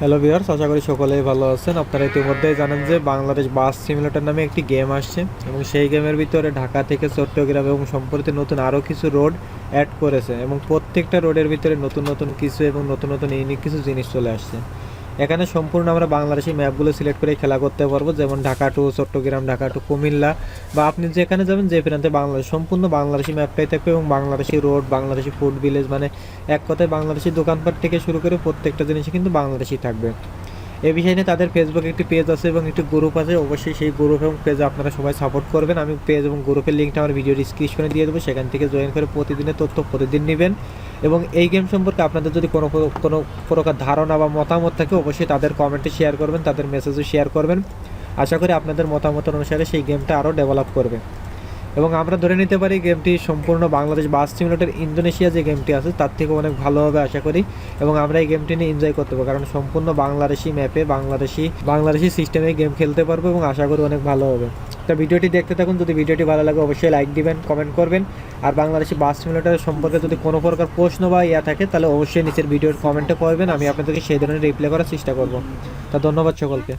Hello viewers আশা করি সকলেই ভালো আছেন। আপনারা ইতিমধ্যেই জানেন যে বাংলাদেশ বাস সিমুলেটর নামে একটি গেম আসছে এবং সেই গেমের ভিতরে ঢাকা থেকে চট্টগ্রাম এবং সম্প্রতি নতুন আরও কিছু রোড অ্যাড করেছে এবং প্রত্যেকটা রোডের ভিতরে নতুন নতুন কিছু এবং নতুন নতুন ইউনিক কিছু জিনিস চলে আসছে। এখানে সম্পূর্ণ আমরা বাংলাদেশি ম্যাপগুলো সিলেক্ট করে খেলা করতে পারব, যেমন ঢাকা টু চট্টগ্রাম, ঢাকা টু কুমিল্লা, বা আপনি যেখানে যাবেন যে প্রান্তে বাংলাদেশ, সম্পূর্ণ বাংলাদেশি ম্যাপটাই থাকবে এবং Bangladeshi road Bangladeshi food village মানে এক কথায় বাংলাদেশি দোকানপাট থেকে শুরু করে প্রত্যেকটা জিনিসই কিন্তু বাংলাদেশি থাকবে। এ বিষয় নিয়ে তাদের ফেসবুকে একটি পেজ আছে এবং একটি গ্রুপ আছে, অবশ্যই সেই গ্রুপ এবং পেজে আপনারা সবাই সাপোর্ট করবেন। আমি পেজ এবং গ্রুপের লিঙ্কটা আমার ভিডিও ডিসক্রিপশনে দিয়ে দেবো, সেখান থেকে জয়েন করে প্রতিদিনের তথ্য প্রতিদিন নেবেন। এবং এই গেম সম্পর্কে আপনাদের যদি কোনো কোনো প্রকার ধারণা বা মতামত থাকে, অবশ্যই তাদের কমেন্টে শেয়ার করবেন, তাদের মেসেজও শেয়ার করবেন। আশা করি আপনাদের মতামত অনুসারে সেই গেমটা আরও ডেভেলপ করবে। এবং আমরা ধরে নিতে পারি গেমটি সম্পূর্ণ বাংলাদেশ বাস সিমুলেটর ইন্দোনেশিয়া যে গেমটি আছে, তার থেকে অনেক ভালো হবে আশা করি। এবং আমরা এই গেমটি নিয়ে এনজয় করতে পারব, কারণ সম্পূর্ণ বাংলাদেশি ম্যাপে বাংলাদেশি বাংলাদেশি সিস্টেমে গেম খেলতে পারব এবং আশা করি অনেক ভালো হবে। তা ভিডিওটি দেখতে থাকুন। যদি ভিডিওটি ভালো লাগে, অবশ্যই লাইক দিবেন কমেন্ট করবেন। আর বাংলাদেশি বাস সিমুলেটর সম্পর্কে যদি কোনো প্রকার প্রশ্ন বা ইয়া থাকে, তাহলে অবশ্যই নিচের ভিডিওর কমেন্টে করবেন আমি আপনাদেরকে সেই ধরনের রিপ্লাই করার চেষ্টা করব। তা ধন্যবাদ সকলকে।